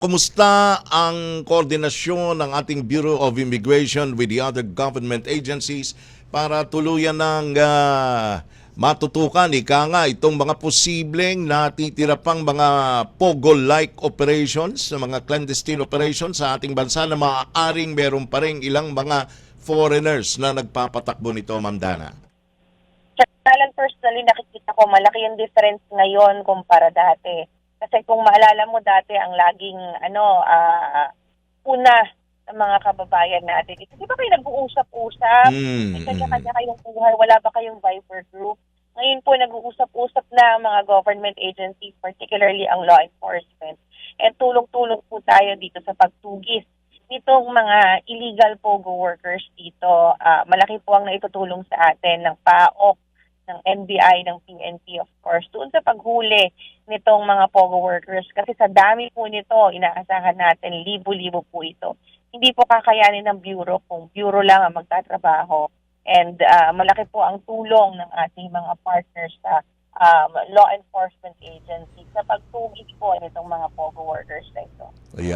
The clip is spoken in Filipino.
Kumusta ang koordinasyon ng ating Bureau of Immigration with the other government agencies para tuluyan ng ah, matutukan, ika nga, itong mga posibleng natitira pang mga POGO-like operations, mga clandestine operations sa ating bansa na maaaring meron pa rin ilang mga foreigners na nagpapatakbo nito, Ma'am Dana? Alan, personally, nakikita ko malaki yung difference ngayon kumpara dati. Kasi kung maalala mo dati, ang laging, ano, ah, una ng mga kababayan natin, di ba kayo nag-uusap-usap? Mm, May kanya-kanya kayong buhay, wala ba kayong Viper group? Ngayon po, nag-uusap-usap na ang mga government agencies, particularly ang law enforcement. And tulong-tulong po tayo dito sa pagtugis nitong mga illegal POGO workers dito. Ah, malaki po ang naitutulong sa atin ng PAOK, ng NBI, ng PNP of course, doon sa paghuli nitong mga POGO workers. Kasi sa dami po nito, inaasahan natin, libo-libo po ito. Hindi po kakayanin ng bureau kung bureau lang ang magtatrabaho. And ah, malaki po ang tulong ng ating mga partners sa um, law enforcement agency sa pagtugis po nitong mga POGO workers na ito. Ayan.